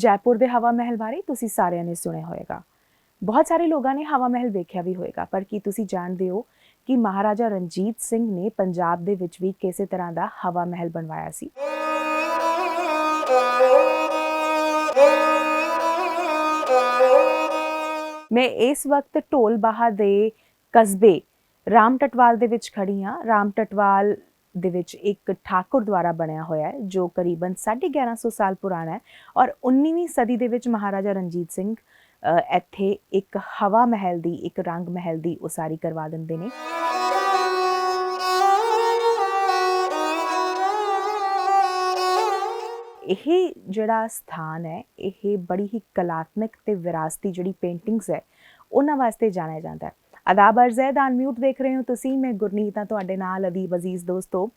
ਜੈਪੁਰ ਦੇ ਹਵਾ ਮਹਿਲ ਬਾਰੇ ਤੁਸੀਂ ਸਾਰਿਆਂ ਨੇ ਸੁਣਿਆ ਹੋਵੇਗਾ ਬਹੁਤ ਸਾਰੇ ਲੋਕਾਂ ਨੇ ਹਵਾ ਮਹਿਲ ਵੇਖਿਆ ਵੀ ਹੋਵੇਗਾ ਪਰ ਕੀ ਤੁਸੀਂ ਜਾਣਦੇ ਹੋ ਕਿ ਮਹਾਰਾਜਾ ਰਣਜੀਤ ਸਿੰਘ ਨੇ ਪੰਜਾਬ ਦੇ ਵਿੱਚ ਵੀ ਕਿਸੇ ਤਰ੍ਹਾਂ ਦਾ ਹਵਾ ਮਹਿਲ ਬਣਵਾਇਆ ਸੀ ਮੈਂ ਇਸ ਵਕਤ ਢੋਲ ਬਾਹਾ ਦੇ ਕਸਬੇ ਰਾਮ ਟਟਵਾਲ ਦੇ ਵਿੱਚ ਖੜੀ ਹਾਂ ਰਾਮ ਟਟਵਾਲ ਦੇ ਵਿੱਚ ਇੱਕ ਠਾਕੁਰ ਦੁਆਰਾ ਬਣਿਆ ਹੋਇਆ ਹੈ, ਜੋ ਕਰੀਬਨ 1150 ਸਾਲ ਪੁਰਾਣਾ ਹੈ ਔਰ 19ਵੀਂ ਸਦੀ ਦੇ ਵਿੱਚ ਮਹਾਰਾਜਾ ਰਣਜੀਤ ਸਿੰਘ ਇੱਥੇ ਇੱਕ ਹਵਾ ਮਹਿਲ ਦੀ, ਇੱਕ ਰੰਗ ਮਹਿਲ ਦੀ ਉਸਾਰੀ ਕਰਵਾ ਦਿੰਦੇ ਨੇ। ਇਹ ਜਿਹੜਾ ਸਥਾਨ ਹੈ, ਇਹ ਬੜੀ ਹੀ ਕਲਾਤਮਕ ਤੇ ਵਿਰਾਸਤੀ ਜਿਹੜੀ ਪੇਂਟਿੰਗਸ ਹੈ, ਉਹਨਾਂ ਵਾਸਤੇ ਜਾਣਿਆ ਜਾਂਦਾ ਹੈ। ਆਦਾਬ ਅਰਜ਼ੈਦ ਹੈ ਦਾ ਅਨਮਿਊਟ ਦੇਖ ਰਹੇ ਹੋ ਤੁਸੀਂ, ਮੈਂ ਗੁਰਨੀਤ ਹਾਂ ਤੁਹਾਡੇ ਨਾਲ, ਅਦੀਬ ਅਜ਼ੀਜ਼ ਦੋਸਤੋ।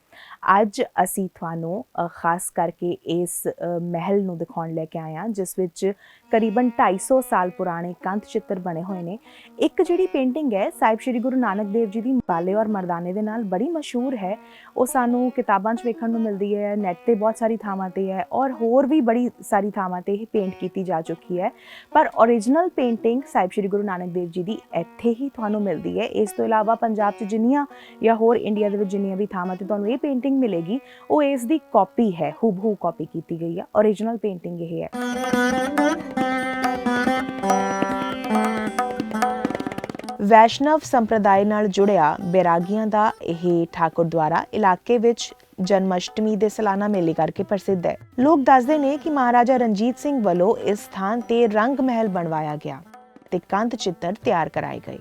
ਅੱਜ ਅਸੀਂ ਤੁਹਾਨੂੰ ਖਾਸ ਕਰਕੇ ਇਸ ਮਹਿਲ ਨੂੰ ਦਿਖਾਉਣ ਲੈ ਕੇ ਆਏ ਹਾਂ, ਜਿਸ ਵਿੱਚ ਕਰੀਬਨ 250 ਸਾਲ ਪੁਰਾਣੇ ਕੰਧ ਚਿੱਤਰ ਬਣੇ ਹੋਏ ਨੇ। ਇੱਕ ਜਿਹੜੀ ਪੇਂਟਿੰਗ ਹੈ, ਸਾਹਿਬ ਸ੍ਰੀ ਗੁਰੂ ਨਾਨਕ ਦੇਵ ਜੀ ਦੀ ਬਾਲੇ ਔਰ ਮਰਦਾਨੇ ਦੇ ਨਾਲ ਬੜੀ ਮਸ਼ਹੂਰ ਹੈ। ਉਹ ਸਾਨੂੰ ਕਿਤਾਬਾਂ 'ਚ ਵੇਖਣ ਨੂੰ ਮਿਲਦੀ ਹੈ ਨੈੱਟ ਤੇ ਬਹੁਤ ਸਾਰੀ ਥਾਵਾਂ ਤੇ ਹੈ ਔਰ ਹੋਰ ਵੀ ਬੜੀ ਸਾਰੀ ਥਾਵਾਂ ਤੇ ਇਹ ਪੇਂਟ ਕੀਤੀ ਜਾ ਚੁੱਕੀ ਹੈ। ਪਰ origignal ਪੇਂਟਿੰਗ ਸਾਹਿਬ ਸ੍ਰੀ ਗੁਰੂ ਨਾਨਕ ਦੇਵ ਜੀ ਦੀ ਇੱਥੇ ਹੀ ਤੁਹਾਨੂੰ ਮਿਲਦੀ ਹੈ। ਇਸ ਤੋਂ ਇਲਾਵਾ ਪੰਜਾਬ 'ਚ ਜਿੰਨੀਆਂ ਜਾਂ ਹੋਰ ਇੰਡੀਆ ਦੇ ਵਿੱਚ ਜਿੰਨੀਆਂ ਵੀ ਥਾਵਾਂ ਤੇ ਤੁਹਾਨੂੰ ਇਹ ਪੇਂਟਿੰਗ ਮਿਲੇਗੀ, ਉਹ ਇਸ ਦੀ ਕਾਪੀ ਹੈ। ਹੂਬਹੂ ਕਾਪੀ ਕੀਤੀ ਗਈ ਹੈ origignal ਪੇਂਟਿੰਗ ਇਹ ਹੈ। ਵੈਸ਼ਨਵ ਸੰਪਰਦਾਇ ਨਾਲ ਜੁੜਿਆ ਬੈਰਾਗੀਆਂ ਦਾ ਇਹ ਠਾਕੁਰ ਦੁਆਰਾ ਇਲਾਕੇ ਵਿੱਚ ਜਨਮਸ਼ਟਮੀ ਦੇ ਸਾਲਾਨਾ ਮੇਲੇ ਕਰਕੇ ਪ੍ਰਸਿੱਧ ਹੈ। ਲੋਕ ਦੱਸਦੇ ਨੇ ਕਿ ਮਹਾਰਾਜਾ ਰਣਜੀਤ ਸਿੰਘ ਵੱਲੋਂ ਇਸ ਸਥਾਨ ਤੇ ਰੰਗ ਮਹਿਲ ਬਣਵਾਇਆ ਗਿਆ ਤੇ ਕੰਧ ਚਿੱਤਰ ਤਿਆਰ ਕਰਾਏ ਗਏ।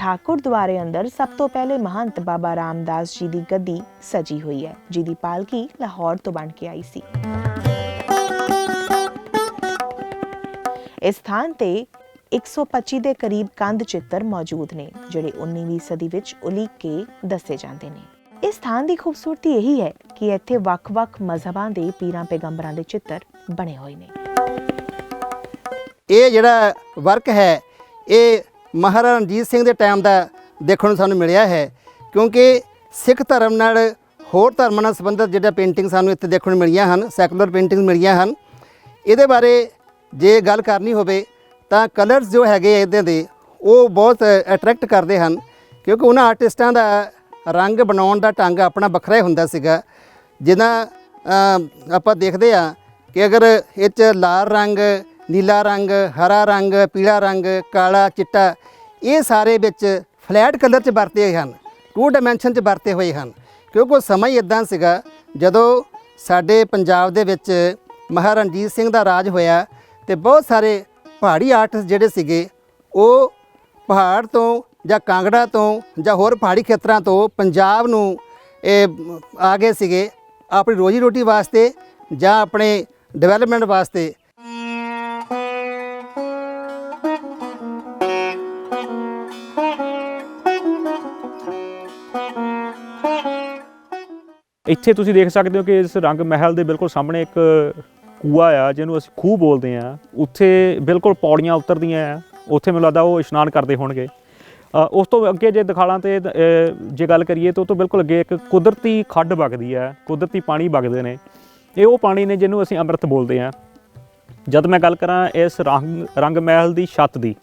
ਠਾਕੁਰ ਦੁਆਰੇ ਅੰਦਰ ਸਭ ਤੋਂ ਪਹਿਲੇ ਮਹੰਤ ਬਾਬਾ ਰਾਮਦਾਸ ਜੀ ਦੀ ਗੱਦੀ ਸਜੀ ਹੋਈ ਹੈ, ਜਿਹਦੀ ਪਾਲਕੀ ਲਾਹੌਰ ਤੋਂ ਬਣ ਕੇ ਆਈ ਸੀ। ਇਸ ਸਥਾਨ ਤੇ 125 ਦੇ ਕਰੀਬ ਕੰਧ ਚਿੱਤਰ ਮੌਜੂਦ ਨੇ, ਜਿਹੜੇ 19ਵੀਂ ਸਦੀ ਵਿੱਚ ਉਲੀਕ ਕੇ ਦੱਸੇ ਜਾਂਦੇ ਨੇ। ਇਸ ਸਥਾਨ ਦੀ ਖੂਬਸੂਰਤੀ ਇਹੀ ਹੈ ਕਿ ਇੱਥੇ ਵੱਖ-ਵੱਖ ਮਜ਼ਹਬਾਂ ਦੇ ਪੀਰਾਂ ਪੈਗੰਬਰਾਂ ਦੇ ਚਿੱਤਰ ਬਣੇ ਹੋਏ ਨੇ। ਇਹ ਜਿਹੜਾ ਵਰਕ ਹੈ, ਇਹ ਮਹਾਰਾਜਾ ਰਣਜੀਤ ਸਿੰਘ ਦੇ ਟਾਈਮ ਦਾ ਦੇਖਣ ਨੂੰ ਸਾਨੂੰ ਮਿਲਿਆ ਹੈ, ਕਿਉਂਕਿ ਸਿੱਖ ਧਰਮ ਨਾਲ ਹੋਰ ਧਰਮਾਂ ਨਾਲ ਸੰਬੰਧਿਤ ਜਿਹੜਾ ਪੇਂਟਿੰਗ ਸਾਨੂੰ ਇੱਥੇ ਦੇਖਣ ਨੂੰ ਮਿਲੀਆਂ ਹਨ ਸੈਕੂਲਰ ਪੇਂਟਿੰਗ ਮਿਲੀਆਂ ਹਨ, ਇਹਦੇ ਬਾਰੇ ਜੇ ਗੱਲ ਕਰਨੀ ਹੋਵੇ ਤਾਂ ਕਲਰਸ ਜੋ ਹੈਗੇ ਆ ਇਹਦੇ ਦੇ, ਉਹ ਬਹੁਤ ਅਟਰੈਕਟ ਕਰਦੇ ਹਨ, ਕਿਉਂਕਿ ਉਹਨਾਂ ਆਰਟਿਸਟਾਂ ਦਾ ਰੰਗ ਬਣਾਉਣ ਦਾ ਢੰਗ ਆਪਣਾ ਵੱਖਰਾ ਹੀ ਹੁੰਦਾ ਸੀਗਾ। ਜਿੱਦਾਂ ਆਪਾਂ ਦੇਖਦੇ ਆ ਕਿ ਅਗਰ ਇਹ 'ਚ ਲਾਲ ਰੰਗ ਨੀਲਾ ਰੰਗ, ਹਰਾ ਰੰਗ, ਪੀਲਾ ਰੰਗ, ਕਾਲਾ, ਚਿੱਟਾ, ਇਹ ਸਾਰੇ ਵਿੱਚ ਫਲੈਟ ਕਲਰ 'ਚ ਵਰਤੇ ਹੋਏ ਹਨ ਟੂ ਡਾਈਮੈਂਸ਼ਨ 'ਚ ਵਰਤੇ ਹੋਏ ਹਨ। ਕਿਉਂਕਿ ਉਹ ਸਮਾਂ ਹੀ ਇਦਾਂ ਸੀਗਾ, ਜਦੋਂ ਸਾਡੇ ਪੰਜਾਬ ਦੇ ਵਿੱਚ ਮਹਾਰਾਜਾ ਰਣਜੀਤ ਸਿੰਘ ਦਾ ਰਾਜ ਹੋਇਆ ਤੇ ਬਹੁਤ ਸਾਰੇ ਪਹਾੜੀ ਆਰਟਿਸਟ ਜਿਹੜੇ ਸੀਗੇ, ਉਹ ਪਹਾੜ ਤੋਂ ਜਾਂ ਕਾਂਗੜਾ ਤੋਂ ਜਾਂ ਹੋਰ ਪਹਾੜੀ ਖੇਤਰਾਂ ਤੋਂ ਪੰਜਾਬ ਨੂੰ, ਇਹ, ਆ ਗਏ ਸੀਗੇ ਆਪਣੀ ਰੋਜੀ ਰੋਟੀ ਵਾਸਤੇ ਜਾਂ ਆਪਣੇ ਡਿਵੈਲਪਮੈਂਟ ਵਾਸਤੇ। ਇੱਥੇ ਤੁਸੀਂ ਦੇਖ ਸਕਦੇ ਹੋ ਕਿ ਇਸ ਰੰਗ ਮਹਿਲ ਦੇ ਬਿਲਕੁਲ ਸਾਹਮਣੇ ਇੱਕ ਕੂਆ ਆ, ਜਿਹਨੂੰ ਅਸੀਂ ਖੂਹ ਬੋਲਦੇ ਆ ਉੱਥੇ ਬਿਲਕੁਲ ਪੌੜੀਆਂ ਉਤਰਦੀਆਂ ਆ। ਉੱਥੇ ਮੈਨੂੰ ਲੱਗਦਾ ਉਹ ਇਸ਼ਨਾਨ ਕਰਦੇ ਹੋਣਗੇ। ਉਸ ਤੋਂ ਅੱਗੇ ਜੇ ਦਿਖਾਲਾਂ ਤੇ ਜੇ ਗੱਲ ਕਰੀਏ ਤਾਂ ਉਹ ਤੋਂ ਬਿਲਕੁਲ ਅੱਗੇ ਇੱਕ ਕੁਦਰਤੀ ਖੱਡ ਵਗਦੀ ਆ, ਕੁਦਰਤੀ ਪਾਣੀ ਵਗਦੇ ਨੇ। ਇਹ ਉਹ ਪਾਣੀ ਨੇ ਜਿਹਨੂੰ ਅਸੀਂ ਅੰਮ੍ਰਿਤ ਬੋਲਦੇ ਆ ਜਦ ਮੈਂ ਗੱਲ ਕਰਾਂ ਇਸ ਰੰਗ ਰੰਗ ਮਹਿਲ ਦੀ ਛੱਤ ਦੀ,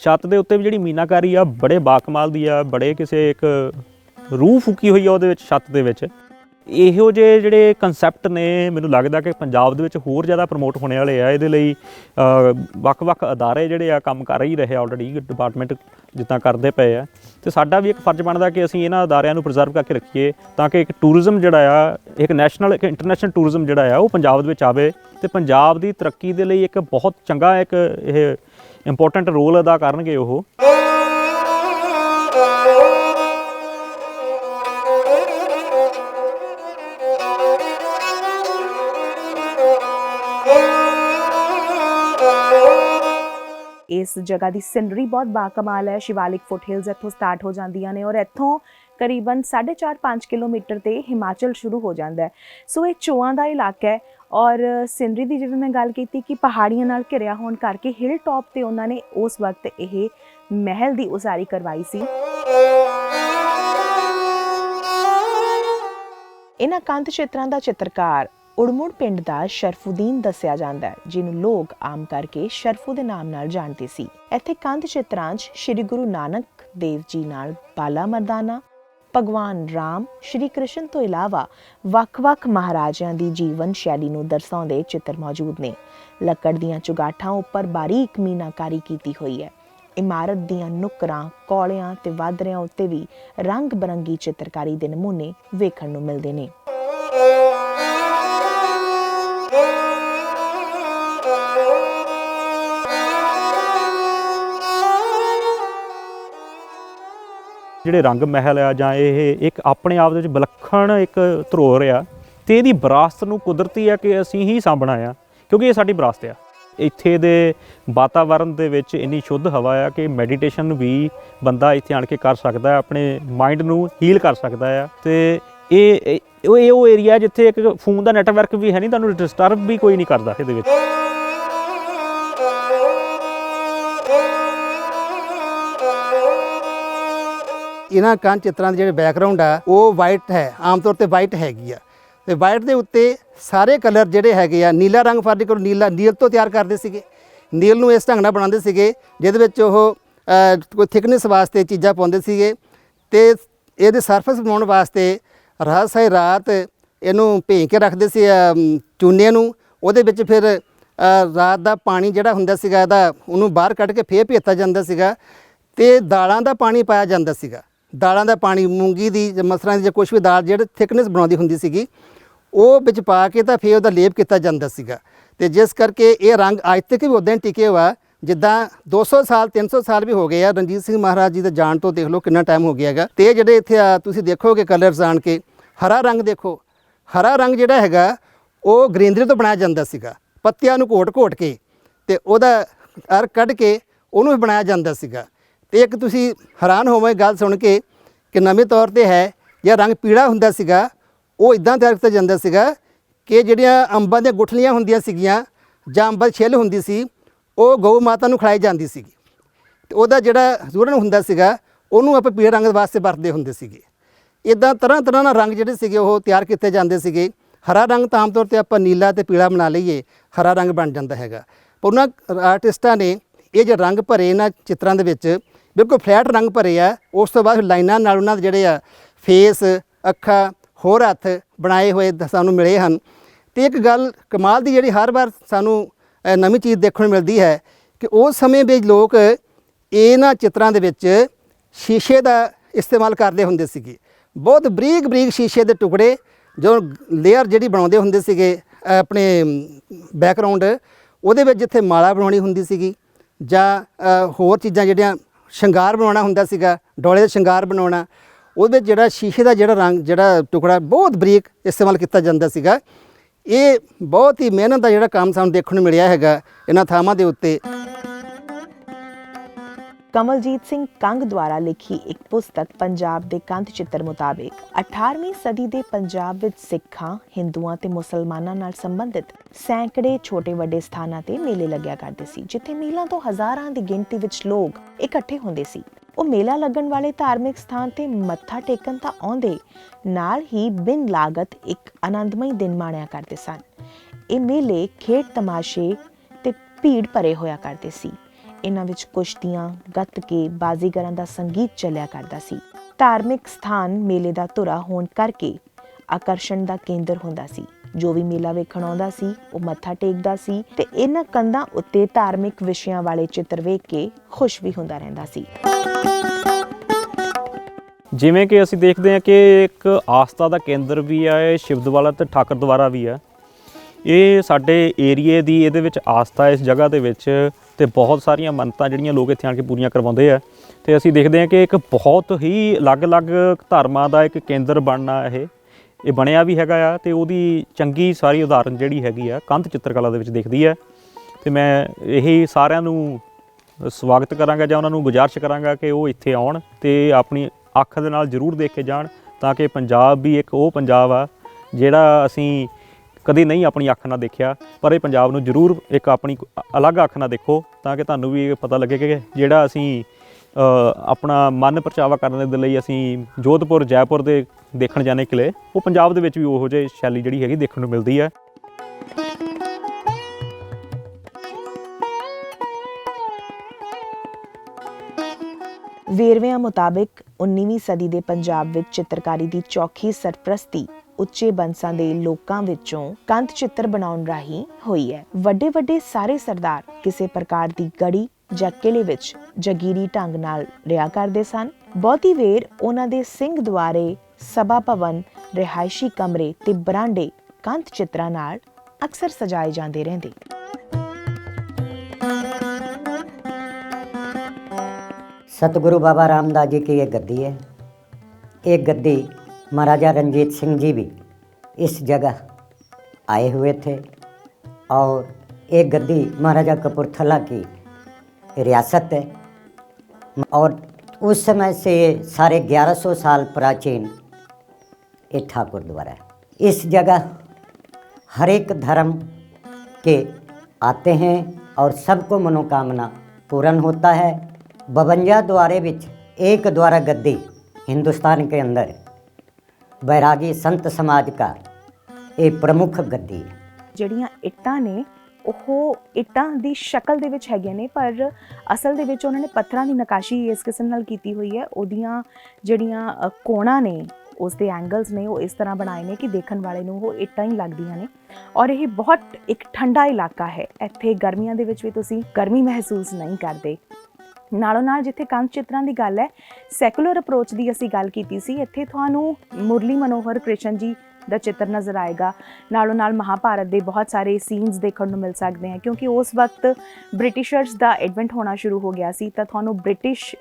ਛੱਤ ਦੇ ਉੱਤੇ ਵੀ ਜਿਹੜੀ ਮੀਨਾਕਾਰੀ ਆ, ਬੜੇ ਬਾਕਮਾਲ ਦੀ ਆ, ਬੜੇ ਕਿਸੇ ਇੱਕ ਰੂਹ ਫੂਕੀ ਹੋਈ ਆ ਉਹਦੇ ਵਿੱਚ, ਛੱਤ ਦੇ ਵਿੱਚ। ਇਹੋ ਜਿਹੇ ਜਿਹੜੇ ਕਨਸੈਪਟ ਨੇ, ਮੈਨੂੰ ਲੱਗਦਾ ਕਿ ਪੰਜਾਬ ਦੇ ਵਿੱਚ ਹੋਰ ਜ਼ਿਆਦਾ ਪ੍ਰਮੋਟ ਹੋਣੇ ਵਾਲੇ ਆ। ਇਹਦੇ ਲਈ ਵੱਖ-ਵੱਖ ਅਦਾਰੇ ਜਿਹੜੇ ਆ, ਕੰਮ ਕਰ ਹੀ ਰਹੇ ਆਲਰੇਡੀ ਡਿਪਾਰਟਮੈਂਟ ਜਿੱਦਾਂ ਕਰਦੇ ਪਏ ਆ। ਤੇ ਸਾਡਾ ਵੀ ਇੱਕ ਫਰਜ਼ ਬਣਦਾ ਕਿ ਅਸੀਂ ਇਹਨਾਂ ਅਦਾਰਿਆਂ ਨੂੰ ਪ੍ਰੀਜ਼ਰਵ ਕਰਕੇ ਰੱਖੀਏ, ਤਾਂ ਕਿ ਇੱਕ ਟੂਰਿਜ਼ਮ ਜਿਹੜਾ ਆ, ਇੱਕ ਨੈਸ਼ਨਲ ਇੱਕ ਇੰਟਰਨੈਸ਼ਨਲ ਟੂਰਿਜ਼ਮ ਜਿਹੜਾ ਆ, ਉਹ ਪੰਜਾਬ ਦੇ ਵਿੱਚ ਆਵੇ। ਤੇ ਪੰਜਾਬ ਦੀ ਤਰੱਕੀ ਦੇ ਲਈ ਇੱਕ ਬਹੁਤ ਚੰਗਾ ਇੱਕ ਇਹ ਇੰਪੋਰਟੈਂਟ ਰੋਲ ਅਦਾ ਕਰਨਗੇ ਉਹ। ਇਸ ਜਗ੍ਹਾ ਦੀ ਸਿਨਰੀ ਬਹੁਤ ਬਾਕਮਾਲ ਹੈ। ਸ਼ਿਵਾਲਿਕ ਫੁੱਟਹਿਲਸ ਇੱਥੋਂ ਸਟਾਰਟ ਹੋ ਜਾਂਦੀਆਂ ਨੇ ਔਰ ਇੱਥੋਂ ਕਰੀਬਨ 4.5 ਕਿਲੋਮੀਟਰ ਤੇ ਹਿਮਾਚਲ ਸ਼ੁਰੂ ਹੋ ਜਾਂਦਾ ਹੈ। ਸੋ ਇਹ ਚੋਆਂ ਦਾ ਇਲਾਕਾ ਹੈ ਔਰ ਸਿਨਰੀ ਦੀ ਜਿਵੇਂ ਮੈਂ ਗੱਲ ਕੀਤੀ ਕਿ ਪਹਾੜੀਆਂ ਨਾਲ ਘਿਰਿਆ ਹੋਣ ਕਰਕੇ ਹਿਲ ਟੌਪ ਤੇ ਉਹਨਾਂ ਨੇ ਉਸ ਵਕਤ ਇਹ ਮਹਿਲ ਦੀ ਉਸਾਰੀ ਕਰਵਾਈ ਸੀ। ਇਹਨਾਂ ਕੰਧ ਚਿੱਤਰਾਂ ਦਾ ਚਿੱਤਰਕਾਰ ਉੜਮੁੜ ਪਿੰਡ ਦਾ ਸ਼ਰਫੂਦੀਨ ਦੱਸਿਆ ਜਾਂਦਾ ਹੈ, ਜਿਹਨੂੰ ਲੋਕ ਆਮ ਕਰਕੇ ਸ਼ਰਫੂ ਦੇ ਨਾਮ ਨਾਲ ਜਾਣਦੇ ਸੀ। ਇੱਥੇ ਕੰਧ ਚਿੱਤਰਾਂ ਸ੍ਰੀ ਗੁਰੂ ਨਾਨਕ ਦੇਵ ਜੀ ਨਾਲ ਬਾਲਾ ਮਰਦਾਨਾ, ਭਗਵਾਨ ਰਾਮ, ਸ਼੍ਰੀ ਕ੍ਰਿਸ਼ਨ ਤੋਂ ਇਲਾਵਾ ਵੱਖ-ਵੱਖ ਮਹਾਰਾਜਿਆਂ ਦੀ ਜੀਵਨ ਸ਼ੈਲੀ ਨੂੰ ਦਰਸਾਉਂਦੇ ਚਿੱਤਰ ਮੌਜੂਦ ਨੇ। ਲੱਕੜ ਦੀਆਂ ਚੁਗਾਠਾਂ ਉੱਪਰ ਬਾਰੀਕ ਮੀਨਾਕਾਰੀ ਕੀਤੀ ਹੋਈ ਹੈ। ਇਮਾਰਤ ਦੀਆਂ ਨੁਕਰਾਂ, ਕੌਲਿਆਂ ਤੇ ਵਾਧਰਿਆਂ ਉੱਤੇ ਵੀ ਰੰਗ ਬਰੰਗੀ ਚਿੱਤਰਕਾਰੀ ਦੇ ਨਮੂਨੇ ਵੇਖਣ ਨੂੰ ਮਿਲਦੇ ਨੇ। ਜਿਹੜੇ ਰੰਗ ਮਹਿਲ ਆ ਜਾਂ ਇਹ ਇੱਕ ਆਪਣੇ ਆਪ ਦੇ ਵਿੱਚ ਵਿਲੱਖਣ ਇੱਕ ਧਰੋਹਰ ਆ, ਤੇ ਇਹਦੀ ਵਿਰਾਸਤ ਨੂੰ ਕੁਦਰਤੀ ਆ ਕਿ ਅਸੀਂ ਹੀ ਸਾਂਭਣਾ ਆ, ਕਿਉਂਕਿ ਇਹ ਸਾਡੀ ਵਿਰਾਸਤ ਆ। ਇੱਥੇ ਦੇ ਵਾਤਾਵਰਣ ਦੇ ਵਿੱਚ ਇੰਨੀ ਸ਼ੁੱਧ ਹਵਾ ਆ ਕਿ ਮੈਡੀਟੇਸ਼ਨ ਵੀ ਬੰਦਾ ਇੱਥੇ ਆਣ ਕੇ ਕਰ ਸਕਦਾ ਹੈ ਆਪਣੇ ਮਾਈਂਡ ਨੂੰ ਹੀਲ ਕਰ ਸਕਦਾ ਆ। ਤੇ ਇਹ ਉਹ ਇਹ ਉਹ ਏਰੀਆ ਜਿੱਥੇ ਇੱਕ ਫੋਨ ਦਾ ਨੈਟਵਰਕ ਵੀ ਹੈ ਨਹੀਂ, ਤੁਹਾਨੂੰ ਡਿਸਟਰਬ ਵੀ ਕੋਈ ਨਹੀਂ ਕਰਦਾ ਇਹਦੇ ਵਿੱਚ। ਇਹਨਾਂ ਕੰਨ ਚਿੱਤਰਾਂ ਦੇ ਜਿਹੜੇ ਬੈਕਗ੍ਰਾਉਂਡ ਆ, ਉਹ ਵਾਈਟ ਹੈ, ਆਮ ਤੌਰ ਤੇ ਵਾਈਟ ਹੈਗੀ ਆ। ਤੇ ਵਾਈਟ ਦੇ ਉੱਤੇ ਸਾਰੇ ਕਲਰ ਜਿਹੜੇ ਹੈਗੇ ਆ, ਨੀਲਾ ਰੰਗ ਫਾਰਟੀਕਲ ਨੀਲਾ, ਨੀਲ ਤੋਂ ਤਿਆਰ ਕਰਦੇ ਸੀਗੇ। ਨੀਲ ਨੂੰ ਇਸ ਢੰਗ ਨਾਲ ਬਣਾਉਂਦੇ ਸੀਗੇ, ਜਿਹਦੇ ਵਿੱਚ ਉਹ ਕੋਈ ਥਿਕਨੈਸ ਵਾਸਤੇ ਚੀਜ਼ਾਂ ਪਾਉਂਦੇ ਸੀਗੇ। ਤੇ ਇਹਦੇ ਸਰਫੇਸ ਬਣਾਉਣ ਵਾਸਤੇ ਰਾਤ ਸਾਈ ਰਾਤ ਇਹਨੂੰ ਭੇਂ ਕੇ ਰੱਖਦੇ ਸੀ ਚੂਨੇ ਨੂੰ। ਉਹਦੇ ਵਿੱਚ ਫਿਰ ਰਾਤ ਦਾ ਪਾਣੀ ਜਿਹੜਾ ਹੁੰਦਾ ਸੀਗਾ, ਇਹਦਾ ਉਹਨੂੰ ਬਾਹਰ ਕੱਢ ਕੇ ਫੇਰ ਭੇਤਾ ਜਾਂਦਾ ਸੀਗਾ। ਤੇ ਦਾਲਾਂ ਦਾ ਪਾਣੀ ਪਾਇਆ ਜਾਂਦਾ ਸੀਗਾ। ਦਾਲਾਂ ਦਾ ਪਾਣੀ, ਮੂੰਗੀ ਦੀ ਜਾਂ ਮਸਰਾਂ ਦੀ ਜਾਂ ਕੁਝ ਵੀ ਦਾਲ ਜਿਹੜੇ ਥਿਕਨੈਸ ਬਣਾਉਂਦੀ ਹੁੰਦੀ ਸੀਗੀ, ਉਹ ਵਿੱਚ ਪਾ ਕੇ ਤਾਂ ਫਿਰ ਉਹਦਾ ਲੇਪ ਕੀਤਾ ਜਾਂਦਾ ਸੀਗਾ। ਤੇ ਜਿਸ ਕਰਕੇ ਇਹ ਰੰਗ ਅੱਜ ਤੱਕ ਵੀ ਉਦਾਂ ਹੀ ਟਿਕੇ ਹੋਆ ਜਿੱਦਾਂ 200 ਸਾਲ 300 ਸਾਲ ਵੀ ਹੋ ਗਏ ਆ, ਰਣਜੀਤ ਸਿੰਘ ਮਹਾਰਾਜ ਜੀ ਦੇ ਜਾਣ ਤੋਂ ਦੇਖ ਲਓ ਕਿੰਨਾ ਟਾਈਮ ਹੋ ਗਿਆ ਹੈਗਾ। ਤੇ ਜਿਹੜੇ ਇੱਥੇ ਆ, ਤੁਸੀਂ ਦੇਖੋਗੇ ਕਲਰਸ ਆਣ ਕੇ, ਹਰਾ ਰੰਗ ਦੇਖੋ, ਹਰਾ ਰੰਗ ਜਿਹੜਾ ਹੈਗਾ, ਉਹ ਗ੍ਰੀਨਰੀ ਤੋਂ ਬਣਾਇਆ ਜਾਂਦਾ ਸੀਗਾ। ਪੱਤਿਆਂ ਨੂੰ ਘੋਟ-ਘੋਟ ਕੇ ਤੇ ਉਹਦਾ ਅਰ ਕੱਢ ਕੇ ਉਹਨੂੰ ਵੀ ਬਣਾਇਆ ਜਾਂਦਾ ਸੀਗਾ। ਤੇ ਇੱਕ ਤੁਸੀਂ ਹੈਰਾਨ ਹੋਵੋਗੇ, ਗੱਲ ਸੁਣ ਕੇ ਕਿ ਨਵੇਂ ਤੌਰ ਤੇ ਹੈ, ਜਾਂ ਰੰਗ ਪੀੜਾ ਹੁੰਦਾ ਸੀਗਾ, ਉਹ ਇਦਾਂ ਤਿਆਰ ਕੀਤਾ ਜਾਂਦਾ ਸੀਗਾ ਕਿ ਜਿਹੜੀਆਂ ਅੰਬਾਂ ਦੀਆਂ ਗੁਠਲੀਆਂ ਹੁੰਦੀਆਂ ਸੀਗੀਆਂ, ਜਾਂ ਅੰਬਾਂ ਦੀ ਛਿੱਲ ਹੁੰਦੀ ਸੀ, ਉਹ ਗਊ ਮਾਤਾ ਨੂੰ ਖਿਲਾਈ ਜਾਂਦੀ ਸੀਗੀ। ਤੇ ਉਹਦਾ ਜਿਹੜਾ ਜ਼ੂਰਨ ਹੁੰਦਾ ਸੀਗਾ, ਉਹਨੂੰ ਆਪਾਂ ਪੀਲੇ ਰੰਗ ਵਾਸਤੇ ਵਰਤਦੇ ਹੁੰਦੇ ਸੀਗੇ। ਇਦਾਂ ਤਰ੍ਹਾਂ ਤਰ੍ਹਾਂ ਨਾਲ ਰੰਗ ਜਿਹੜੇ ਸੀਗੇ, ਉਹ ਤਿਆਰ ਕੀਤੇ ਜਾਂਦੇ ਸੀਗੇ। ਹਰਾ ਰੰਗ ਤਾਂ ਆਮ ਤੌਰ ਤੇ ਆਪਾਂ ਨੀਲਾ ਤੇ ਪੀਲਾ ਬਣਾ ਲਈਏ, ਹਰਾ ਰੰਗ ਬਣ ਜਾਂਦਾ ਹੈਗਾ। ਪਰ ਉਹਨਾਂ ਆਰਟਿਸਟਾਂ ਨੇ ਇਹ ਜੇ ਰੰਗ ਭਰੇ ਇਹਨਾਂ ਚਿੱਤਰਾਂ ਦੇ ਵਿੱਚ ਬਿਲਕੁਲ ਫਲੈਟ ਰੰਗ ਭਰੇ ਆ। ਉਸ ਤੋਂ ਬਾਅਦ ਲਾਈਨਾਂ ਨਾਲ ਉਹਨਾਂ ਦੇ ਜਿਹੜੇ ਆ ਫੇਸ ਅੱਖਾਂ, ਹੋਰ ਹੱਥ ਬਣਾਏ ਹੋਏ ਦ- ਸਾਨੂੰ ਮਿਲੇ ਹਨ। ਤੇ ਇੱਕ ਗੱਲ ਕਮਾਲ ਦੀ ਜਿਹੜੀ ਹਰ ਵਾਰ ਸਾਨੂੰ ਨਵੀਂ ਚੀਜ਼ ਦੇਖਣ ਨੂੰ ਮਿਲਦੀ ਹੈ ਕਿ ਉਸ ਸਮੇਂ ਵਿੱਚ ਲੋਕ ਇਹਨਾਂ ਚਿੱਤਰਾਂ ਦੇ ਵਿੱਚ ਸ਼ੀਸ਼ੇ ਦਾ ਇਸਤੇਮਾਲ ਕਰਦੇ ਹੁੰਦੇ ਸੀਗੇ। ਬਹੁਤ ਬਰੀਕ ਬਰੀਕ ਸ਼ੀਸ਼ੇ ਦੇ ਟੁਕੜੇ, ਜੋ ਲੇਅਰ ਜਿਹੜੀ ਬਣਾਉਂਦੇ ਹੁੰਦੇ ਸੀਗੇ ਆਪਣੇ ਬੈਕਗ੍ਰਾਉਂਡ ਉਹਦੇ ਵਿੱਚ ਜਿੱਥੇ ਮਾਲਾ ਬਣਾਉਣੀ ਹੁੰਦੀ ਸੀਗੀ ਜਾਂ ਹੋਰ ਚੀਜ਼ਾਂ ਜਿਹੜੀਆਂ ਸ਼ਿੰਗਾਰ ਬਣਾਉਣਾ ਹੁੰਦਾ ਸੀਗਾ, ਡੋਲੇ ਦਾ ਸ਼ਿੰਗਾਰ ਬਣਾਉਣਾ, ਉਹਦੇ ਜਿਹੜਾ ਸ਼ੀਸ਼ੇ ਦਾ ਜਿਹੜਾ ਰੰਗ, ਜਿਹੜਾ ਟੁਕੜਾ ਬਹੁਤ ਬਰੀਕ ਇਸਤੇਮਾਲ ਕੀਤਾ ਜਾਂਦਾ ਸੀਗਾ। ਇਹ ਬਹੁਤ ਹੀ ਮਿਹਨਤ ਦਾ ਜਿਹੜਾ ਕੰਮ ਸਾਨੂੰ ਦੇਖਣ ਨੂੰ ਮਿਲਿਆ ਹੈਗਾ, ਇਹਨਾਂ ਥਾਵਾਂ ਦੇ ਉੱਤੇ। ਕਮਲਜੀਤ ਸਿੰਘ ਕੰਗ ਦੁਆਰਾ ਲਿਖੀ ਇੱਕ ਪੁਸਤਕ ਪੰਜਾਬ ਦੇ ਕੰਧ ਚਿੱਤਰ ਮੁਤਾਬਿਕ 18ਵੀਂ ਸਦੀ ਦੇ ਪੰਜਾਬ ਵਿੱਚ ਸਿੱਖਾਂ, ਹਿੰਦੂਆਂ ਤੇ ਮੁਸਲਮਾਨਾਂ ਨਾਲ ਸੰਬੰਧਿਤ ਸੈਂਕੜੇ ਛੋਟੇ-ਵੱਡੇ ਸਥਾਨਾਂ ਤੇ ਮੇਲੇ ਲੱਗਿਆ ਕਰਦੇ ਸੀ, ਜਿੱਥੇ ਮੀਲਾਂ ਤੋਂ ਹਜ਼ਾਰਾਂ ਦੀ ਗਿਣਤੀ ਵਿੱਚ ਲੋਕ ਇਕੱਠੇ ਹੁੰਦੇ ਸੀ। ਉਹ ਮੇਲਾ ਲੱਗਣ ਵਾਲੇ ਧਾਰਮਿਕ ਸਥਾਨ ਤੇ ਮੱਥਾ ਟੇਕਣ ਤਾਂ ਆਉਂਦੇ, ਨਾਲ ਹੀ ਬਿਨ ਲਾਗਤ ਇੱਕ ਆਨੰਦਮਈ ਦਿਨ ਮਾਣਿਆ ਕਰਦੇ ਸਨ। ਇਹ ਮੇਲੇ ਖੇਡ ਤਮਾਸ਼ੇ ਤੇ ਭੀੜ ਭਰੇ ਹੋਇਆ ਕਰਦੇ ਸੀ। ਇਹਨਾਂ ਵਿੱਚ ਕੁਸ਼ਤੀਆਂ, ਗੱਤਕੇ, ਬਾਜ਼ੀਗਰਾਂ ਦਾ ਸੰਗੀਤ ਚੱਲਿਆ ਕਰਦਾ ਸੀ। ਧਾਰਮਿਕ ਸਥਾਨ ਮੇਲੇ ਦਾ ਧੁਰਾ ਹੋਣ ਕਰਕੇ ਆਕਰਸ਼ਣ ਦਾ ਕੇਂਦਰ ਹੁੰਦਾ ਸੀ। ਜੋ ਵੀ ਮੇਲਾ ਵੇਖਣ ਆਉਂਦਾ ਸੀ, ਉਹ ਮੱਥਾ ਟੇਕਦਾ ਸੀ ਤੇ ਇਹਨਾਂ ਕੰਧਾਂ ਉੱਤੇ ਧਾਰਮਿਕ ਵਿਸ਼ਿਆਂ ਵਾਲੇ ਚਿੱਤਰ ਵੇਖ ਕੇ ਖੁਸ਼ ਵੀ ਹੁੰਦਾ ਰਹਿੰਦਾ ਸੀ। ਜਿਵੇਂ ਕਿ ਅਸੀਂ ਦੇਖਦੇ ਹਾਂ ਕਿ ਇੱਕ ਆਸਥਾ ਦਾ ਕੇਂਦਰ ਵੀ ਆ, ਇਹ ਸ਼ਿਵਦਵਾਲਾ ਤੇ ਠਾਕਰ ਦੁਆਰਾ ਵੀ ਆ। ਇਹ ਸਾਡੇ ਏਰੀਏ ਦੀ ਇਹਦੇ ਵਿੱਚ ਆਸਥਾ ਇਸ ਜਗ੍ਹਾ ਦੇ ਵਿੱਚ ਤੇ ਬਹੁਤ ਸਾਰੀਆਂ ਮੰਨਤਾਂ ਜਿਹੜੀਆਂ ਲੋਕ ਇੱਥੇ ਆਣ ਕੇ ਪੂਰੀਆਂ ਕਰਵਾਉਂਦੇ ਆ। ਤੇ ਅਸੀਂ ਦੇਖਦੇ ਹਾਂ ਕਿ ਇੱਕ ਬਹੁਤ ਹੀ ਅਲੱਗ-ਅਲੱਗ ਧਰਮਾਂ ਦਾ ਇੱਕ ਕੇਂਦਰ ਬਣਨਾ ਇਹ। ਇਹ ਬਣਿਆ ਵੀ ਹੈਗਾ ਆ ਤੇ ਉਹਦੀ ਚੰਗੀ ਸਾਰੀ ਉਦਾਹਰਨ ਜਿਹੜੀ ਹੈਗੀ ਆ ਕੰਧ ਚਿੱਤਰਕਲਾ ਦੇ ਵਿੱਚ ਦਿਖਦੀ ਹੈ ਤੇ ਮੈਂ ਇਹੀ ਸਾਰਿਆਂ ਨੂੰ ਸਵਾਗਤ ਕਰਾਂਗਾ ਜਾਂ ਉਹਨਾਂ ਨੂੰ ਗੁਜ਼ਾਰਿਸ਼ ਕਰਾਂਗਾ ਕਿ ਉਹ ਇੱਥੇ ਆਉਣ ਤੇ ਆਪਣੀ ਅੱਖ ਦੇ ਨਾਲ ਜ਼ਰੂਰ ਦੇਖ ਕੇ ਜਾਣ ਤਾਂ ਕਿ ਪੰਜਾਬ ਵੀ ਇੱਕ ਉਹ ਪੰਜਾਬ ਆ ਜਿਹੜਾ ਅਸੀਂ ਕਦੇ ਨਹੀਂ ਆਪਣੀ ਅੱਖ ਨਾਲ ਦੇਖਿਆ, ਪਰ ਇਹ ਪੰਜਾਬ ਨੂੰ ਜ਼ਰੂਰ ਇੱਕ ਆਪਣੀ ਅਲੱਗ ਅੱਖ ਨਾਲ ਦੇਖੋ ਤਾਂ ਕਿ ਤੁਹਾਨੂੰ ਵੀ ਇਹ ਪਤਾ ਲੱਗੇ ਕਿ ਜਿਹੜਾ ਅਸੀਂ ਆਪਣਾ ਮਨ ਪਰਚਾਵਾ ਕਰਨ ਦੇ ਲਈ ਅਸੀਂ ਜੋਧਪੁਰ, ਜੈਪੁਰ ਦੇ ਦੇਖਣ ਜਾਂਦੇ ਕਿਲੇ, ਉਹ ਪੰਜਾਬ ਦੇ ਵਿੱਚ ਵੀ ਉਹੋ ਜਿਹੀ ਸ਼ੈਲੀ ਜਿਹੜੀ ਹੈਗੀ ਦੇਖਣ ਨੂੰ ਮਿਲਦੀ ਹੈ। ਵੇਰਵਿਆਂ ਮੁਤਾਬਿਕ 19ਵੀਂ ਸਦੀ ਦੇ ਪੰਜਾਬ ਵਿੱਚ ਚਿੱਤਰਕਾਰੀ ਦੀ ਚੌਖੀ ਸਰਪ੍ਰਸਤੀ ਉੱਚੇ ਬੰਸਾਂ ਦੇ ਲੋਕਾਂ ਵਿੱਚੋਂ ਕੰਧ ਚਿੱਤਰ ਬਣਾਉਣ ਰਾਹੀਂ ਹੋਈ ਹੈ। ਵੱਡੇ ਵੱਡੇ ਸਾਰੇ ਸਰਦਾਰ ਕਿਸੇ ਪ੍ਰਕਾਰ ਦੀ ਗੜੀ ਜਾਂ ਕਿਲੇ ਵਿੱਚ ਜਗੀਰੀ ਢੰਗ ਨਾਲ ਰਿਆ ਕਰਦੇ ਸਨ। ਬਹੁਤੀ ਵੇਰ ਉਹਨਾਂ ਦੇ ਸਿੰਘ ਦੁਆਰੇ, ਸਭਾ ਭਵਨ, ਰਿਹਾਇਸ਼ੀ ਕਮਰੇ ਤੇ ਬਰਾਂਡੇ ਕੰਧ ਚਿੱਤਰਾਂ ਨਾਲ ਅਕਸਰ ਸਜਾਏ ਜਾਂਦੇ ਰਹਿੰਦੇ। ਸਤਿਗੁਰੂ ਬਾਬਾ ਰਾਮਦਾਸ ਜੀ ਕੀ ਇਹ ਗੱਦੀ ਹੈ? ਇਹ ਗੱਦੀ महाराजा रंजीत सिंह जी भी इस जगह आए हुए थे और एक गद्दी महाराजा कपूरथला की रियासत है। और उस समय से साढ़े ग्यारह सौ साल प्राचीन ये ठाकुर द्वारा है इस जगह हर एक धर्म के आते हैं और सबको मनोकामना पूर्ण होता है। बवंजा द्वारे विच एक द्वारा गद्दी हिंदुस्तान के अंदर ਬੈਰਾਗੀ ਸੰਤ ਸਮਾਜ ਕਾ। ਇਹ ਪ੍ਰਮੁੱਖ ਗੱਦੀ। ਜਿਹੜੀਆਂ ਇੱਟਾਂ ਨੇ, ਉਹ ਇੱਟਾਂ ਦੀ ਸ਼ਕਲ ਦੇ ਵਿੱਚ ਹੈਗੀਆਂ ਨੇ, ਪਰ ਅਸਲ ਦੇ ਵਿੱਚ ਉਹਨਾਂ ਨੇ ਪੱਥਰਾਂ ਦੀ ਨਕਾਸ਼ੀ ਇਸ ਕਿਸਮ ਨਾਲ ਕੀਤੀ ਹੋਈ ਹੈ। ਉਹਦੀਆਂ ਜਿਹੜੀਆਂ ਕੋਣਾ ਨੇ, ਉਸ ਦੇ ਐਂਗਲਸ ਨੇ, ਉਹ ਇਸ ਤਰ੍ਹਾਂ ਬਣਾਏ ਨੇ ਕਿ ਦੇਖਣ ਵਾਲੇ ਨੂੰ ਉਹ ਇੱਟਾਂ ਹੀ ਲੱਗਦੀਆਂ ਨੇ। ਔਰ ਇਹ ਬਹੁਤ ਇੱਕ ਠੰਡਾ ਇਲਾਕਾ ਹੈ। ਇੱਥੇ ਗਰਮੀਆਂ ਦੇ ਵਿੱਚ ਵੀ ਤੁਸੀਂ ਗਰਮੀ ਮਹਿਸੂਸ ਨਹੀਂ ਕਰਦੇ। ਨਾਲੋਂ ਨਾਲ ਜਿੱਥੇ ਕੰਧ ਚਿੱਤਰਾਂ ਦੀ ਗੱਲ ਹੈ ਸੈਕੂਲਰ ਅਪਰੋਚ ਦੀ ਅਸੀਂ ਗੱਲ ਕੀਤੀ ਸੀ, ਇੱਥੇ ਤੁਹਾਨੂੰ ਮੁਰਲੀ ਮਨੋਹਰ ਕ੍ਰਿਸ਼ਨ ਜੀ ਦਾ ਚਿੱਤਰ ਨਜ਼ਰ ਆਏਗਾ। ਨਾਲੋਂ ਨਾਲ ਮਹਾਭਾਰਤ ਦੇ ਬਹੁਤ ਸਾਰੇ ਸੀਨਸ ਦੇਖਣ ਨੂੰ ਮਿਲ ਸਕਦੇ ਹਨ ਕਿਉਂਕਿ ਉਸ ਵਕਤ ਬ੍ਰਿਟਿਸ਼ਰਸ ਦਾ ਐਡਵੈਂਟ ਹੋਣਾ ਸ਼ੁਰੂ ਹੋ ਗਿਆ ਸੀ, ਤਾਂ ਤੁਹਾਨੂੰ ਬ੍ਰਿਟਿਸ਼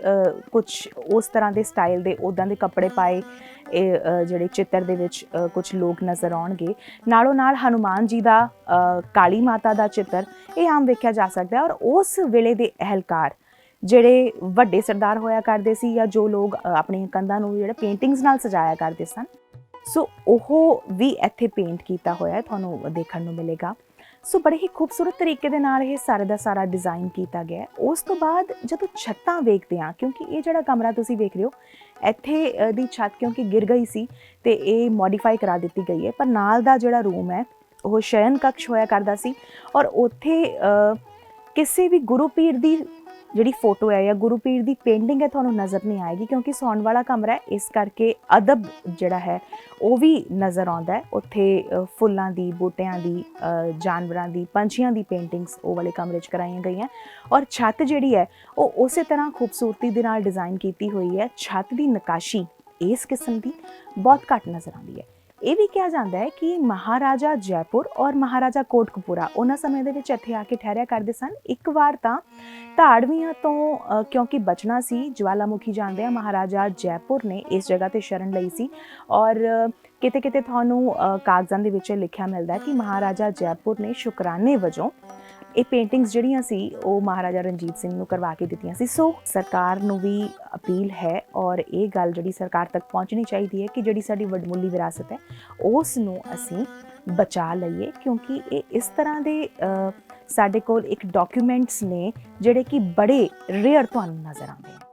ਕੁਝ ਉਸ ਤਰ੍ਹਾਂ ਦੇ ਸਟਾਈਲ ਦੇ ਉਦਾਂ ਦੇ ਕੱਪੜੇ ਪਾਏ, ਇਹ ਜਿਹੜੇ ਚਿੱਤਰ ਦੇ ਵਿੱਚ ਕੁਝ ਲੋਕ ਨਜ਼ਰ ਆਉਣਗੇ। ਨਾਲੋਂ ਨਾਲ ਹਨੂਮਾਨ ਜੀ ਦਾ ਕਾਲੀ ਮਾਤਾ ਦਾ ਚਿੱਤਰ, ਇਹ ਆਮ ਵੇਖਿਆ ਜਾ ਸਕਦਾ ਹੈ ਔਰ ਉਸ ਵੇਲੇ ਦੇ ਅਹਿਲਕਾਰ ਜਿਹੜੇ ਵੱਡੇ ਸਰਦਾਰ ਹੋਇਆ ਕਰਦੇ ਸੀ ਜਾਂ ਜੋ ਲੋਕ ਆਪਣੇ ਕੰਧਾਂ ਨੂੰ ਜਿਹੜੇ ਪੇਂਟਿੰਗਸ ਨਾਲ ਸਜਾਇਆ ਕਰਦੇ ਸਨ। ਸੋ ਉਹ ਵੀ ਇੱਥੇ ਪੇਂਟ ਕੀਤਾ ਹੋਇਆ ਹੈ, ਤੁਹਾਨੂੰ ਦੇਖਣ ਨੂੰ ਮਿਲੇਗਾ। ਸੋ ਬੜੇ ਹੀ ਖੂਬਸੂਰਤ ਤਰੀਕੇ ਦੇ ਨਾਲ ਇਹ ਸਾਰੇ ਦਾ ਸਾਰਾ ਡਿਜ਼ਾਈਨ ਕੀਤਾ ਗਿਆ ਹੈ। ਉਸ ਤੋਂ ਬਾਅਦ ਜਦੋਂ ਛੱਤਾਂ ਵੇਖਦੇ ਹਾਂ, ਕਿਉਂਕਿ ਇਹ ਜਿਹੜਾ ਕਮਰਾ ਤੁਸੀਂ ਵੇਖ ਰਹੇ ਹੋ, ਇੱਥੇ ਦੀ ਛੱਤ ਕਿਉਂਕਿ ਗਿਰ ਗਈ ਸੀ ਤੇ ਇਹ ਮੋਡੀਫਾਈ ਕਰਾ ਦਿੱਤੀ ਗਈ ਹੈ, ਪਰ ਨਾਲ ਦਾ ਜਿਹੜਾ ਰੂਮ ਹੈ, ਉਹ ਸ਼ਯਨ ਕਕਸ਼ ਹੋਇਆ ਕਰਦਾ ਸੀ। ਔਰ ਉੱਥੇ ਕਿਸੇ ਵੀ ਗੁਰੂ ਪੀਰ ਦੀ ਜਿਹੜੀ ਫੋਟੋ ਹੈ ਜਾਂ ਗੁਰੂ ਪੀਰ ਦੀ ਪੇਂਟਿੰਗ ਹੈ ਤੁਹਾਨੂੰ ਨਜ਼ਰ ਨਹੀਂ ਆਏਗੀ ਕਿਉਂਕਿ ਸੌਣ ਵਾਲਾ ਕਮਰਾ ਹੈ, ਇਸ ਕਰਕੇ ਅਦਬ ਜਿਹੜਾ ਹੈ, ਉਹ ਵੀ ਨਜ਼ਰ ਆਉਂਦਾ ਹੈ। ਉੱਥੇ ਫੁੱਲਾਂ ਦੀ, ਬੂਟਿਆਂ ਦੀ ਜਾਨਵਰਾਂ ਦੀ, ਪੰਛੀਆਂ ਦੀ ਪੇਂਟਿੰਗਸ ਉਹ ਵਾਲੇ ਕਮਰੇ 'ਚ ਕਰਾਈਆਂ ਗਈਆਂ। ਔਰ ਛੱਤ ਜਿਹੜੀ ਹੈ, ਉਹ ਉਸੇ ਤਰ੍ਹਾਂ ਖੂਬਸੂਰਤੀ ਦੇ ਨਾਲ ਡਿਜ਼ਾਈਨ ਕੀਤੀ ਹੋਈ ਹੈ। ਛੱਤ ਦੀ ਨਕਾਸ਼ੀ ਇਸ ਕਿਸਮ ਦੀ ਬਹੁਤ ਘੱਟ ਨਜ਼ਰ ਆਉਂਦੀ ਹੈ। ਇਹ ਵੀ ਕਿਹਾ ਜਾਂਦਾ ਹੈ ਕਿ ਮਹਾਰਾਜਾ ਜੈਪੁਰ ਔਰ ਮਹਾਰਾਜਾ ਕੋਟਕਪੂਰਾ ਉਹਨਾਂ ਸਮੇਂ ਦੇ ਵਿੱਚ ਇੱਥੇ ਆ ਕੇ ਠਹਿਰਿਆ ਕਰਦੇ ਸਨ। ਇੱਕ ਵਾਰ ਤਾਂ ਧਾੜਵੀਆਂ ਤੋਂ ਕਿਉਂਕਿ ਬਚਣਾ ਸੀ, ਜਵਾਲਾਮੁਖੀ ਜਾਂਦੇ ਆ, ਮਹਾਰਾਜਾ ਜੈਪੁਰ ਨੇ ਇਸ ਜਗ੍ਹਾ ਤੇ ਸ਼ਰਨ ਲਈ ਸੀ। ਔਰ ਕਿਤੇ ਕਿਤੇ ਤੁਹਾਨੂੰ ਕਾਗਜ਼ਾਂ ਦੇ ਵਿੱਚ ਲਿਖਿਆ ਮਿਲਦਾ ਕਿ ਮਹਾਰਾਜਾ ਜੈਪੁਰ ਨੇ ਸ਼ੁਕਰਾਨੇ ਵਜੋਂ ਇਹ ਪੇਂਟਿੰਗਸ ਜਿਹੜੀਆਂ ਸੀ, ਉਹ ਮਹਾਰਾਜਾ ਰਣਜੀਤ ਸਿੰਘ ਨੂੰ ਕਰਵਾ ਕੇ ਦਿੱਤੀਆਂ ਸੀ। ਸੋ ਸਰਕਾਰ ਨੂੰ ਵੀ ਅਪੀਲ ਹੈ ਔਰ ਇਹ ਗੱਲ ਜਿਹੜੀ ਸਰਕਾਰ ਤੱਕ ਪਹੁੰਚਣੀ ਚਾਹੀਦੀ ਹੈ ਕਿ ਜਿਹੜੀ ਸਾਡੀ ਵਡਮੁੱਲੀ ਵਿਰਾਸਤ ਹੈ, ਉਸ ਨੂੰ ਅਸੀਂ ਬਚਾ ਲਈਏ ਕਿਉਂਕਿ ਇਹ ਇਸ ਤਰ੍ਹਾਂ ਦੇ ਸਾਡੇ ਕੋਲ ਇੱਕ ਡਾਕੂਮੈਂਟਸ ਨੇ ਜਿਹੜੇ ਕਿ ਬੜੇ ਰੇਅਰ ਤੁਹਾਨੂੰ ਨਜ਼ਰ ਆਉਂਦੇ ਹਨ